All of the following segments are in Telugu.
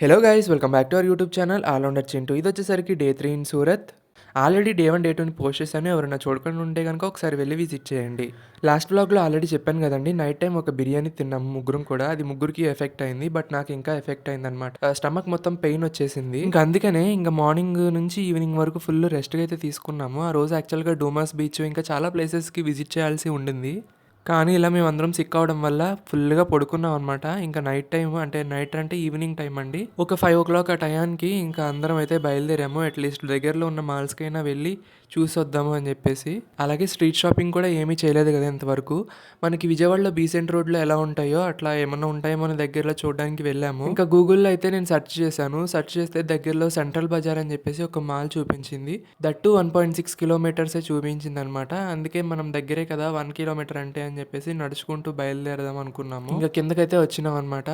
Hello guys welcome back to our YouTube channel all rounder Chintu ఇది వచ్చేసరికి day three in Surat already day one day టూని పోస్ట్ చేశాను ఎవరైనా చూడకుండా ఉంటే కనుక ఒకసారి వెళ్ళి విజిట్ చేయండి. లాస్ట్ బ్లాగ్లో ఆల్రెడీ చెప్పాను కదండి నైట్ టైం ఒక బిర్యానీ తిన్నాము ముగ్గురం కూడా. అది ముగ్గురికి ఎఫెక్ట్ అయింది బట్ నాకు ఇంకా ఎఫెక్ట్ అయింది అనమాట స్టమక్ మొత్తం పెయిన్ వచ్చేసింది. ఇంకా అందుకనే ఇంకా మార్నింగ్ నుంచి ఈవినింగ్ వరకు ఫుల్ రెస్ట్గా అయితే తీసుకున్నాము. ఆ రోజు యాక్చువల్గా డూమాస్ బీచ్ ఇంకా చాలా ప్లేసెస్కి విజిట్ చేయాల్సి ఉండింది. కానీ ఇలా మేము అందరం సిక్ అవడం వల్ల ఫుల్గా పడుకున్నాం అనమాట ఇంకా నైట్ టైం అంటే నైట్ అంటే ఈవినింగ్ టైం అండి. ఒక ఫైవ్ ఓ క్లాక్ ఆ టయానికి ఇంకా అందరం అయితే బయలుదేరాము. అట్లీస్ట్ దగ్గరలో ఉన్న మాల్స్కైనా వెళ్ళి చూసి వద్దాము అని చెప్పేసి. అలాగే స్ట్రీట్ షాపింగ్ కూడా ఏమీ చేయలేదు కదా ఇంతవరకు. మనకి విజయవాడలో బీసెంట్ రోడ్లో ఎలా ఉంటాయో అట్లా ఏమన్నా ఉంటాయేమో అని దగ్గరలో చూడడానికి వెళ్ళాము. ఇంకా గూగుల్లో అయితే నేను సెర్చ్ చేశాను. సెర్చ్ చేస్తే దగ్గరలో సెంట్రల్ బజార్ అని చెప్పేసి ఒక మాల్ చూపించింది. దట్టు వన్ పాయింట్ సిక్స్ కిలోమీటర్సే చూపించింది అనమాట అందుకే మనం దగ్గరే కదా వన్ కిలోమీటర్ అంటే అని చెప్పేసి నడుచుకుంటూ బయలుదేరదాం అనుకున్నాము. ఇంకా కిందకైతే వచ్చినాం అనమాట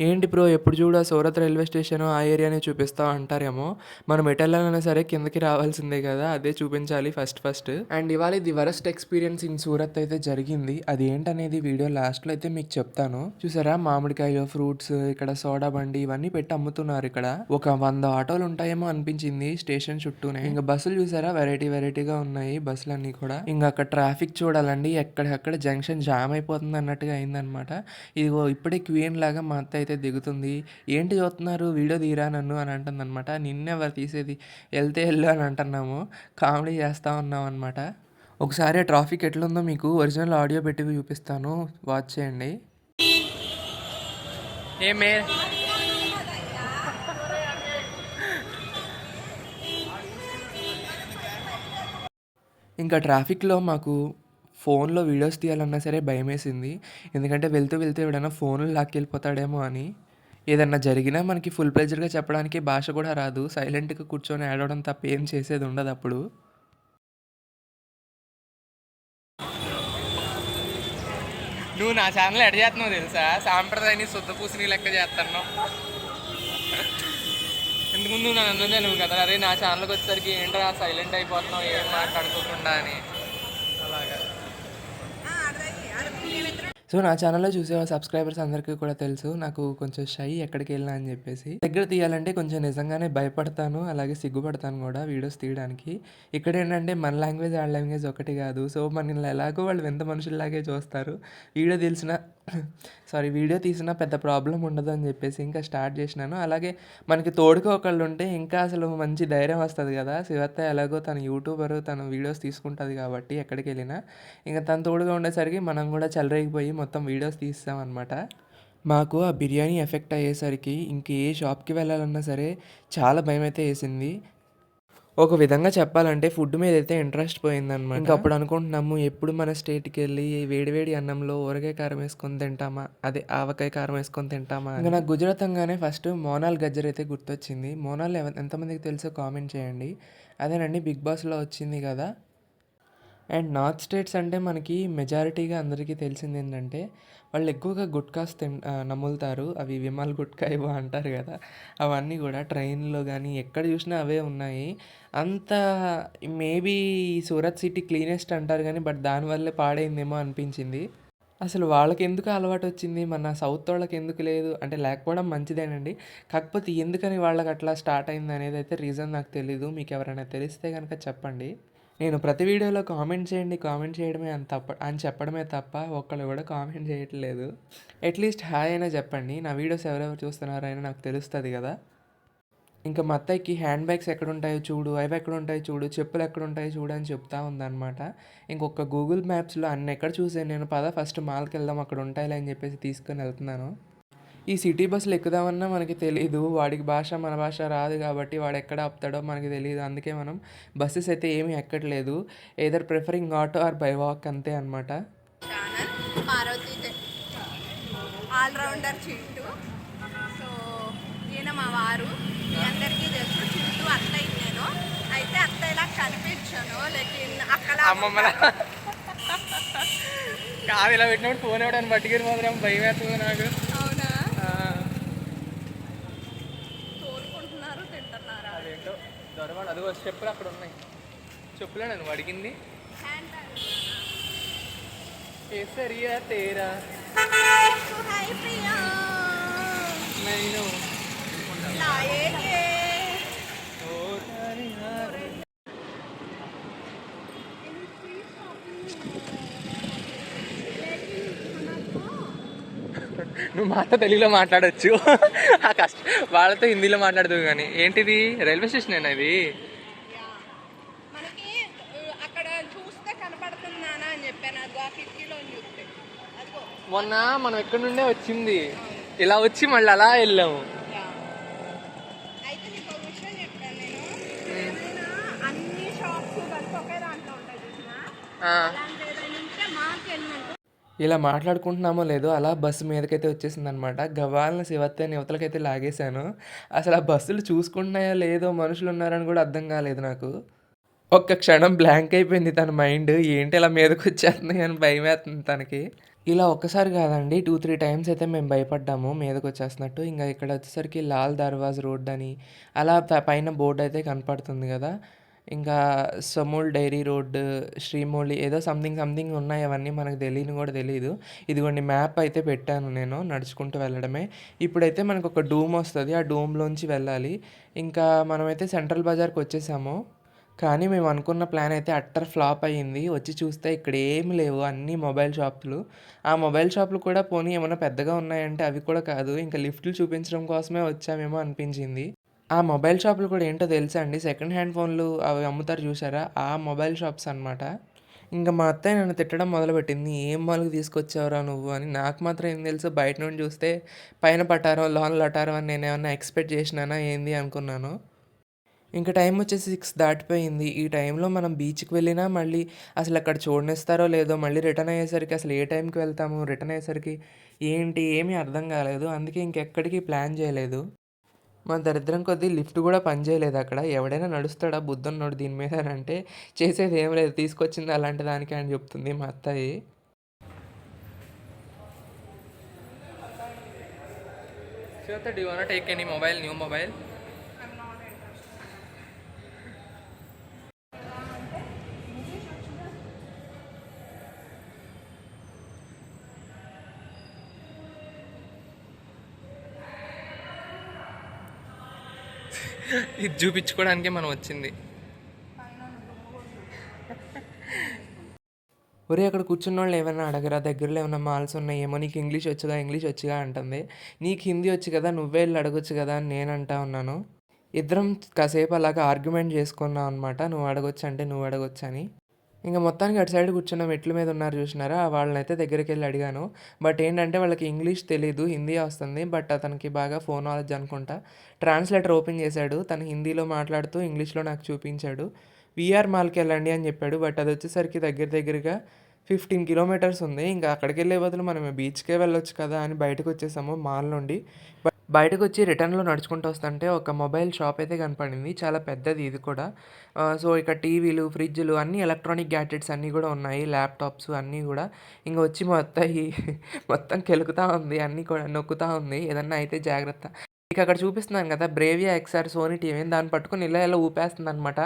ఏంటి బ్రో ఎప్పుడు చూడ సూరత్ రైల్వే స్టేషన్ ఆ ఏరియానే చూపిస్తావు అంటారేమో. మనం ఎటు వెళ్ళాలన్నా సరే కిందకి రావాల్సిందే కదా అదే చూపించాలి ఫస్ట్ ఫస్ట్. అండ్ ఇవాళ ఇది వరస్ట్ ఎక్స్పీరియన్స్ ఇన్ సూరత్ అయితే జరిగింది. అది ఏంటనేది వీడియో లాస్ట్లో అయితే మీకు చెప్తాను. చూసారా? మామిడికాయలు ఫ్రూట్స్ ఇక్కడ సోడా బండి ఇవన్నీ పెట్టి అమ్ముతున్నారు ఇక్కడ. ఒక వంద ఆటోలు ఉంటాయేమో అనిపించింది స్టేషన్ చుట్టూనే. ఇంకా బస్సులు చూసారా? వెరైటీ వెరైటీగా ఉన్నాయి బస్సులు అన్ని కూడా. ఇంకా అక్కడ ట్రాఫిక్ చూడాలండి. ఎక్కడెక్కడ జంక్షన్ జామ్ అయిపోతుంది అన్నట్టుగా అయిందనమాట ఇదిగో ఇప్పుడే క్వీన్ లాగా మా అత్త అయితే దిగుతుంది. ఏంటి చూస్తున్నారు? వీడియో తీరా నన్ను? అని అంటుంది అనమాట నిన్నెవరు తీసేది? వెళ్తే వెళ్ళు అని అంటున్నాము. కామెడీ చేస్తూ ఉన్నాం అనమాట ఒకసారి ఆ ట్రాఫిక్ ఎట్లుందో మీకు ఒరిజినల్ ఆడియో పెట్టి చూపిస్తాను. వాచ్ చేయండి. ఏమే ఇంకా ట్రాఫిక్లో మాకు ఫోన్లో వీడియోస్ తీయాలన్నా సరే భయం వేసింది ఎందుకంటే వెళ్తూ వెళ్తూ ఎవడైనా ఫోన్లు లాక్కెళ్ళిపోతాడేమో అని. ఏదన్నా జరిగినా మనకి ఫుల్ ప్లెజర్గా చెప్పడానికి భాష కూడా రాదు. సైలెంట్గా కూర్చొని ఆడవడం తప్ప ఏం చేసేది ఉండదు అప్పుడు. నువ్వు నా ఛానల్ ఎడ చేస్తున్నావు తెలుసా? సాంప్రదాయాన్ని శుద్ధ పూసిని లెక్క చేస్తున్నావు. ఎందుకు ముందు నన్ను అన్నదే నువ్వు కదా. అరే నా ఛానల్కి వచ్చేసరికి ఏంట్రా సైలెంట్ అయిపోతున్నావు? ఏం మాట్లాడుకోకుండా అని. అలాగా. సో నా ఛానల్లో చూసే సబ్స్క్రైబర్స్ అందరికీ కూడా తెలుసు. నాకు కొంచెం షై ఎక్కడికి వెళ్ళినా అని చెప్పేసి. దగ్గర తీయాలంటే కొంచెం నిజంగానే భయపడతాను అలాగే సిగ్గుపడతాను కూడా వీడియోస్ తీయడానికి. ఇక్కడ ఏంటంటే మన లాంగ్వేజ్ ఆ లాంగ్వేజ్ ఒకటి కాదు. సో మన ఎలాగో వాళ్ళు ఎంత మనుషుల్లాగే చూస్తారు. వీడియో తెలిసిన సారీ వీడియో తీసినా పెద్ద ప్రాబ్లం ఉండదు అని చెప్పేసి ఇంకా స్టార్ట్ చేసినాను. అలాగే మనకి తోడుగా ఒకళ్ళు ఉంటే ఇంకా అసలు మంచి ధైర్యం వస్తుంది కదా. శివత్త ఎలాగో తన యూట్యూబర్ తన వీడియోస్ తీసుకుంటుంది కాబట్టి ఎక్కడికి వెళ్ళినా. ఇంకా తన తోడుగా ఉండేసరికి మనం కూడా చెలరేగిపోయి మొత్తం వీడియోస్ తీస్తామన్నమాట. మాకు ఆ బిర్యానీ ఎఫెక్ట్ అయ్యేసరికి ఇంక ఏ షాప్కి వెళ్ళాలన్నా సరే చాలా భయం అయితే వేసింది. ఒక విధంగా చెప్పాలంటే ఫుడ్ మీద అయితే ఇంట్రెస్ట్ పోయిందన్నమాట. ఇంకా అప్పుడు అనుకుంటున్నాము ఎప్పుడు మన స్టేట్కి వెళ్ళి వేడివేడి అన్నంలో ఊరగాయ కారం వేసుకొని తింటామా? అదే ఆవకాయ కారం వేసుకొని తింటామా ఇంకా నాకు గుజరాత్ అనగానే ఫస్ట్ మోనాల్ గజ్జర్ అయితే గుర్తొచ్చింది. మోనాల్ ఎంతమందికి తెలుసో కామెంట్ చేయండి. అదేనండి బిగ్ బాస్లో వచ్చింది కదా? అండ్ నార్త్ స్టేట్స్ అంటే మనకి మెజారిటీగా అందరికీ తెలిసింది ఏంటంటే వాళ్ళు ఎక్కువగా గుట్కాస్ తిన్ నములుతారు. అవి విమల్ గుట్కా ఇవో అంటారు కదా. అవన్నీ కూడా ట్రైన్లో కానీ ఎక్కడ చూసినా అవే ఉన్నాయి. అంత మేబీ సూరత్ సిటీ క్లీనెస్ట్ అంటారు కానీ బట్ దానివల్లే పాడైందేమో అనిపించింది. అసలు వాళ్ళకి ఎందుకు అలవాటు వచ్చింది? మన సౌత్ వాళ్ళకి ఎందుకు లేదు? అంటే లేకపోవడం మంచిదేనండి. కాకపోతే ఎందుకని వాళ్ళకి అట్లా స్టార్ట్ అయింది అనేది అయితే రీజన్ నాకు తెలీదు. మీకు ఎవరైనా తెలిస్తే కనుక చెప్పండి. నేను ప్రతి వీడియోలో కామెంట్ చేయండి కామెంట్ చేయడమే అని తప్ప అని చెప్పడమే తప్ప ఒక్కళ్ళు కూడా కామెంట్ చేయట్లేదు. అట్లీస్ట్ హాయ్ అయినా చెప్పండి. నా వీడియోస్ ఎవరెవరు చూస్తున్నారో అయినా నాకు తెలుస్తుంది కదా. ఇంకా మా అత్తయ్యకి హ్యాండ్ బ్యాగ్స్ ఎక్కడ ఉంటాయో చూడు అవి ఎక్కడ ఉంటాయో చూడు చెప్పులు ఎక్కడ ఉంటాయో చూడు అని చెప్తా ఉందన్నమాట. ఇంకొక గూగుల్ మ్యాప్స్లో అన్ని ఎక్కడ చూసాను నేను? పద ఫస్ట్ మాల్కి వెళ్దాం అక్కడ ఉంటాయిలే అని చెప్పేసి తీసుకొని వెళ్తున్నాను. ఈ సిటీ బస్సులు ఎక్కుదామన్నా మనకి తెలియదు వాడికి భాష మన భాష రాదు కాబట్టి వాడు ఎక్కడ ఆపుతాడో మనకి తెలియదు అందుకే మనం బస్సెస్ అయితే ఏమీ ఎక్కట్లేదు. Either preferring auto or by walk అంతే అనమాట channel Parvathi all rounder Chintu. So ఈయన మా వారు. మీ అందరికీ తెలుసు చింటూ అత్తయ్య నేను. అయితే అత్తయ్యలా కనిపించను లేకిన్ అక్కలా అమ్మమ్మల కాదు ఇలా పెట్టినప్పుడు ఫోన్ ఇవ్వడానికి పట్టుకుని పోతున్నాం భయం వేస్తుంది నాకు. అదిగో చెప్పులు అక్కడ ఉన్నాయి. చెప్పులే నన్ను అడిగింది. హ్యాండ్ కేసరియా తేరా. నేను నువ్వు మాతో తెలుగులో మాట్లాడొచ్చు. ఆ కష్ట వాళ్ళతో హిందీలో మాట్లాడదు కానీ ఏంటిది? రైల్వే స్టేషన్ అయినా ఇది మొన్న మనం ఎక్కడి నుండే వచ్చింది? ఇలా వచ్చి మళ్ళీ అలా వెళ్ళాము. అన్ని షాప్స్ కలిపి ఒకే దాంట్లో ఉంటాయి చూసినా ఆ, అలాంటి ఏదైనా ఉంటే మాకు వెళ్ళినట్టు ఇలా మాట్లాడుకుంటున్నామో లేదో అలా బస్సు మీదకైతే వచ్చేసిందనమాట. గవాలని శివత్తని యువతలకైతే లాగేశాను. అసలు ఆ బస్సులు చూసుకుంటున్నాయో లేదో మనుషులు ఉన్నారని కూడా అర్థం కాలేదు నాకు. ఒక్క క్షణం బ్లాంక్ అయిపోయింది తన మైండ్ ఏంటి ఇలా మీదకి వచ్చేస్తుంది అని భయం వేస్తుంది తనకి. ఇలా ఒక్కసారి కాదండి టూ త్రీ టైమ్స్ అయితే మేము భయపడ్డాము మీదకి వచ్చేస్తున్నట్టు. ఇంకా ఇక్కడ వచ్చేసరికి లాల్ దర్వాజ్ రోడ్ అని అలా ప- పైన బోర్డు అయితే కనపడుతుంది కదా. ఇంకా సమూల్ డైరీ రోడ్ శ్రీమౌళి ఏదో సంథింగ్ సంథింగ్ ఉన్నాయి అవన్నీ మనకు తెలియని కూడా తెలియదు ఇదిగోండి మ్యాప్ అయితే పెట్టాను నేను నడుచుకుంటూ వెళ్ళడమే. ఇప్పుడైతే మనకు ఒక డూమ్ వస్తుంది. ఆ డూమ్లోంచి వెళ్ళాలి. ఇంకా మనమైతే సెంట్రల్ బజార్కి వచ్చేసాము. కానీ మేము అనుకున్న ప్లాన్ అయితే అట్టర్ ఫ్లాప్ అయ్యింది. వచ్చి చూస్తే ఇక్కడ ఏమి లేవు. అన్నీ మొబైల్ షాపులు. ఆ మొబైల్ షాపులు కూడా పోనీ ఏమైనా పెద్దగా ఉన్నాయంటే అవి కూడా కాదు. ఇంకా లిఫ్ట్లు చూపించడం కోసమే వచ్చామేమో అనిపించింది. ఆ మొబైల్ షాపులు కూడా ఏంటో తెలుసా అండి? సెకండ్ హ్యాండ్ ఫోన్లు అవి అమ్ముతారు చూసారా? ఆ మొబైల్ షాప్స్ అనమాట ఇంకా మా అత్తయ్య నన్ను తిట్టడం మొదలుపెట్టింది. ఏం మాలకు తీసుకొచ్చావురా నువ్వు? అని. నాకు మాత్రం ఏం తెలుసు బయట నుండి చూస్తే పైన పట్టారో లోన్ లటారో అని నేను ఏమన్నా ఎక్స్పెక్ట్ చేసినానా ఏంది అనుకున్నాను. ఇంకా టైం వచ్చేసి సిక్స్ దాటిపోయింది. ఈ టైంలో మనం బీచ్కి వెళ్ళినా మళ్ళీ అసలు అక్కడ చూడనిస్తారో లేదో మళ్ళీ రిటర్న్ అయ్యేసరికి అసలు ఏ టైంకి వెళ్తాము? రిటర్న్ అయ్యేసరికి ఏంటి? ఏమీ అర్థం కాలేదు. అందుకే ఇంకెక్కడికి ప్లాన్ చేయలేదు. మా దరిద్రం కొద్దీ లిఫ్ట్ కూడా పనిచేయలేదు అక్కడ. ఎవడైనా నడుస్తాడా? బుద్ధున్నోడు దీని మీద అని అంటే చేసేది ఏం లేదు. తీసుకొచ్చింది అలాంటి దానికి అని చెప్తుంది మా అత్తయ్య. Shweta, take you wanna take mobile mobile, ఇది చూపించుకోవడానికే మనం వచ్చింది. ఒరే అక్కడ కూర్చున్న వాళ్ళు ఏమైనా అడగరా? దగ్గరలో ఏమైనా మాల్స్ ఉన్నాయేమో? నీకు ఇంగ్లీష్ వచ్చుగా ఇంగ్లీష్ వచ్చుగా అంటుంది. నీకు హిందీ వచ్చు కదా నువ్వే వెళ్ళి అడగొచ్చు కదా అని నేను అంటా ఉన్నాను. ఇద్దరం కాసేపు అలాగా ఆర్గ్యుమెంట్ చేసుకున్నాం అనమాట నువ్వు అడగొచ్చు అంటే నువ్వు అడగొచ్చు అని. ఇంకా మొత్తానికి అటు సైడ్ కూర్చున్న మెట్ల మీద ఉన్నారు చూసినారా? వాళ్ళనైతే దగ్గరికి వెళ్ళి అడిగాను. బట్ ఏంటంటే వాళ్ళకి ఇంగ్లీష్ తెలియదు హిందీ వస్తుంది. బట్ అతనికి బాగా ఫోన్ నాలెడ్జ్ అనుకుంటా. ట్రాన్స్లేటర్ ఓపెన్ చేశాడు. తను హిందీలో మాట్లాడుతూ ఇంగ్లీష్లో నాకు చూపించాడు. విఆర్ మాల్కి వెళ్ళండి అని చెప్పాడు. బట్ అది వచ్చేసరికి దగ్గర దగ్గరగా ఫిఫ్టీన్ కిలోమీటర్స్ ఉంది. ఇంకా అక్కడికి వెళ్ళే బదులు మనం బీచ్కే వెళ్ళొచ్చు కదా అని బయటకు వచ్చేసాము మాల్ నుండి. బట్ బయటకు వచ్చి రిటర్న్లో నడుచుకుంటూ వస్తుంటే ఒక మొబైల్ షాప్ అయితే కనపడింది. చాలా పెద్దది ఇది కూడా. సో ఇక టీవీలు ఫ్రిడ్జ్లు అన్ని ఎలక్ట్రానిక్ గ్యాడ్జెట్స్ అన్నీ కూడా ఉన్నాయి. ల్యాప్టాప్స్ అన్నీ కూడా. ఇంకా వచ్చి మొత్తం ఈ మొత్తం కెలుకుతా ఉంది. అన్నీ కూడా నొక్కుతా ఉంది. ఏదన్నా అయితే జాగ్రత్త. ఇక అక్కడ చూపిస్తున్నాను కదా బ్రేవియా ఎక్స్ఆర్ సోనీ టీవీ దాన్ని పట్టుకుని ఇలా ఇలా ఊపేస్తుంది అనమాట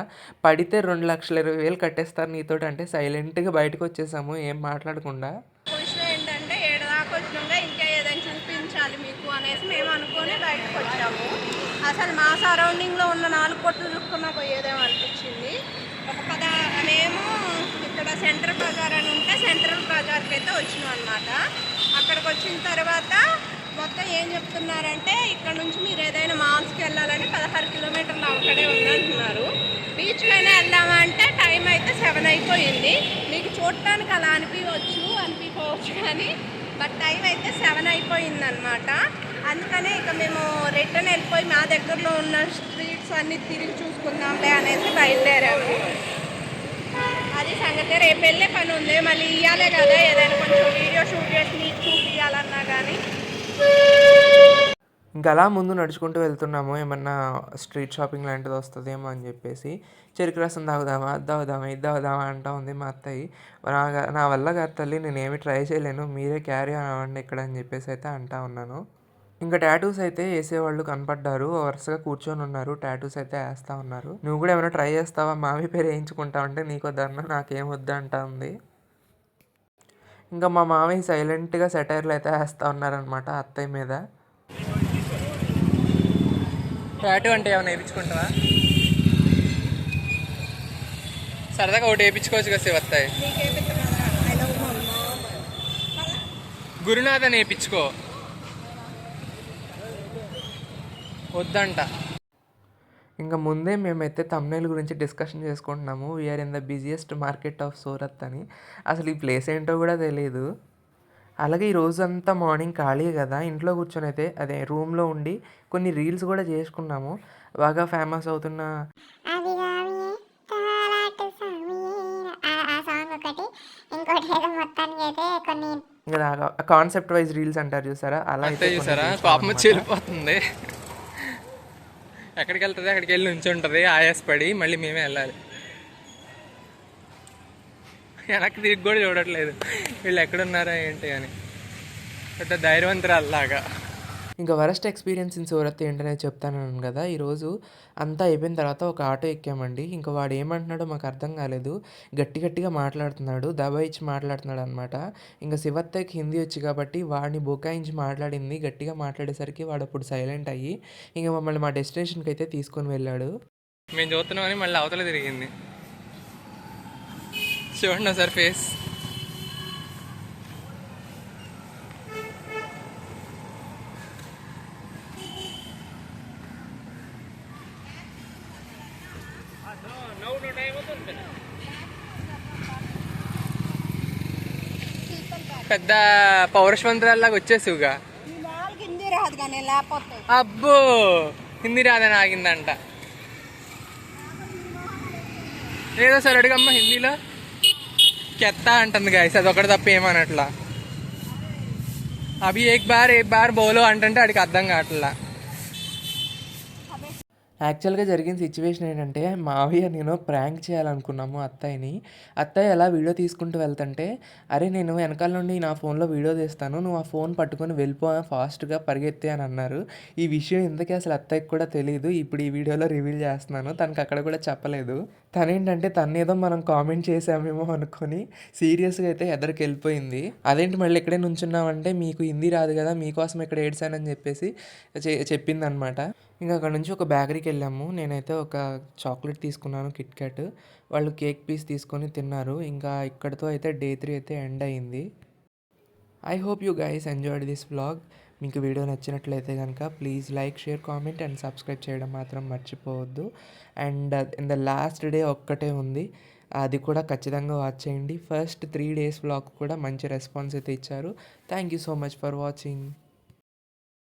పడితే రెండు లక్షల ఇరవై వేలు కట్టేస్తారు నీతోటి అంటే సైలెంట్గా బయటకు వచ్చేసాము ఏం మాట్లాడకుండా విషయం ఏంటంటే ఏడు దాకా వచ్చినాక ఇంకా ఏదైనా చూపించాలి మీకు అనేసి మేము అనుకొని బయటకు వచ్చాము అసలు మా సరౌండింగ్లో ఉన్న నాలుగు కొట్లు చూసుకున్నా పోయేదేమో అనిపించింది. ఒక పద మేము ఇక్కడ సెంట్రల్ బజార్ అని ఉంటే సెంట్రల్ బజార్కి అయితే వచ్చినాం అనమాట అక్కడికి వచ్చిన తర్వాత మొత్తం ఏం చెప్తున్నారంటే ఇక్కడ నుంచి మీరు ఏదైనా మాల్స్కి వెళ్ళాలంటే పదహారు కిలోమీటర్లు అక్కడే ఉందంటున్నారు. బీచ్కైనా వెళ్దామా అంటే టైం అయితే సెవెన్ అయిపోయింది. మీకు చూడటానికి అలా అనిపించవచ్చు అనిపించవచ్చు కానీ బట్ టైం అయితే సెవెన్ అయిపోయింది అనమాట అందుకనే ఇక మేము రిటర్న్ వెళ్ళిపోయి మా దగ్గరలో ఉన్న స్ట్రీట్స్ అన్ని తిరిగి చూసుకుందాంలే అనేసి బయలుదేరాము. అది సంగతి రేపు వెళ్ళే పని ఉంది మళ్ళీ ఇవ్వాలే కదా ఏదైనా కొంచెం వీడియో షూట్ చేసి మీకు చూపించాలన్నా కానీ ఇంకా అలా ముందు నడుచుకుంటూ వెళ్తున్నాము ఏమన్నా స్ట్రీట్ షాపింగ్ లాంటిది వస్తుందేమో అని చెప్పేసి. చెరుకు రసం తాగుదామా? అది తాగుదామా? ఇది తాగుదామా అంటా ఉంది మా అత్తయ్య. నా నా వల్ల కాదు తల్లి నేనేమి ట్రై చేయలేను మీరే క్యారీ అవ్వండి ఇక్కడ అని చెప్పేసి అయితే అంటా ఉన్నాను. ఇంకా టాటూస్ అయితే వేసేవాళ్ళు కనపడ్డారు. వరుసగా కూర్చొని ఉన్నారు. టాటూస్ అయితే వేస్తూ ఉన్నారు. నువ్వు కూడా ఏమైనా ట్రై చేస్తావా? మామి పేరు వేయించుకుంటావు అంటే నీకు వద్దన్న నాకేం వద్దు అంటా ఉంది. ఇంకా మా మామయ్య సైలెంట్గా సెటైర్లు అయితే వేస్తూ ఉన్నారనమాట అత్తయ్య మీద. టాటూ అంటే ఏమైనా వేయించుకుంటావా? సరదాగా ఒకటి వేయించుకోవచ్చు కదా శివత్తాయి గురునాథ్ అని వేయించుకో. వద్దంట. ఇంకా ముందే మేమైతే తమ్నేల్ గురించి డిస్కషన్ చేసుకుంటున్నాము. We're in the busiest market of Surat అని. అసలు ఈ ప్లేస్ ఏంటో కూడా తెలియదు అలాగే ఈ రోజంతా మార్నింగ్ ఖాళీ కదా. ఇంట్లో కూర్చొని అయితే అదే రూమ్లో ఉండి కొన్ని రీల్స్ కూడా చేసుకున్నాము. బాగా ఫేమస్ అవుతున్న ఇంకోటి ఏదో మొత్తానికి అయితే కొన్ని కాన్సెప్ట్ వైజ్ రీల్స్ అంటారు చూసారా? అలా అయితే చూసారా? అన్నమాట. వెళ్ళిపోతుంది ఎక్కడికి వెళ్తుంది అక్కడికి వెళ్ళి నుంచి ఉంటుంది ఆయాసపడి మళ్ళీ మేమే వెళ్ళాలి. వెనక్కి తిరిగి కూడా చూడట్లేదు. వీళ్ళు ఎక్కడున్నారా ఏంటి అని. పెద్ద ధైర్యవంతురాల్లాగా. ఇంకా వరస్ట్ ఎక్స్పీరియన్స్ ఇన్ సూరత్ ఏంటనేది చెప్తానన్నాను కదా. ఈరోజు అంతా అయిపోయిన తర్వాత ఒక ఆటో ఎక్కామండి. ఇంకా వాడు ఏమంటున్నాడో మాకు అర్థం కాలేదు. గట్టి గట్టిగా మాట్లాడుతున్నాడు దబాయిచ్చి మాట్లాడుతున్నాడు అనమాట ఇంకా శివత్తకి హిందీ వచ్చి కాబట్టి వాడిని బుకాయించి మాట్లాడింది. గట్టిగా మాట్లాడేసరికి వాడు అప్పుడు సైలెంట్ అయ్యి ఇంకా మమ్మల్ని మా డెస్టినేషన్కి అయితే తీసుకొని వెళ్ళాడు. మేము చూస్తున్నామని మళ్ళీ అవతల తిరిగింది. చూడండి సార్ ఫేస్. పెద్ద వచ్చేసివుగా. హిందీ రాదు కానీ లేకపోతే అబ్బో! హిందీ రాదని ఆగిందంట. ఏదో సార్ అడుగమ్మా హిందీలో. కెత్తా అంటుంది గాయస్ అది ఒకటి తప్ప ఏమనట్లా. అవి ఏక్ బార్ ఏక్ బార్ బోలో అంటుంటే అడికి అర్థం కావట్లా. యాక్చువల్గా జరిగిన సిచ్యువేషన్ ఏంటంటే మావయ్య నేను ప్రాంక్ చేయాలనుకున్నాము అత్తయ్యని. అత్తయ్య ఎలా వీడియో తీసుకుంటూ వెళ్తుంటే అరే నేను వెనకాల నుండి నా ఫోన్లో వీడియో తీస్తాను నువ్వు ఆ ఫోన్ పట్టుకొని వెళ్ళిపో ఫాస్ట్గా పరిగెత్తే అని అన్నారు. ఈ విషయం ఇంతకీ అసలు అత్తయ్యకి కూడా తెలియదు ఇప్పుడు ఈ వీడియోలో రివీల్ చేస్తున్నాను. తనకు అక్కడ కూడా చెప్పలేదు. తనేంటంటే తను ఏదో మనం కామెంట్ చేసామేమో అనుకొని సీరియస్గా అయితే ఎదరికి వెళ్ళిపోయింది. అదేంటి మళ్ళీ ఇక్కడే నుంచున్నామంటే మీకు హిందీ రాదు కదా మీకోసం ఇక్కడ ఏడ్చానని చెప్పేసి చె చెప్పింది అనమాట ఇంకా అక్కడ నుంచి ఒక బేకరీకి వెళ్ళాము. నేనైతే ఒక చాక్లెట్ తీసుకున్నాను కిట్ క్యాట్ వాళ్ళు కేక్ పీస్ తీసుకొని తిన్నారు. ఇంకా ఇక్కడితో అయితే డే త్రీ అయితే ఎండ్ అయింది. I hope you guys enjoyed this vlog మీకు వీడియో నచ్చినట్లయితే కనుక please like share comment and subscribe చేయడం మాత్రం మర్చిపోవద్దు. And in the last day ఒక్కటే ఉంది. అది కూడా ఖచ్చితంగా వాచ్ చేయండి. ఫస్ట్ త్రీ డేస్ వ్లాగ్ కూడా మంచి రెస్పాన్స్ అయితే ఇచ్చారు. Thank you so much for watching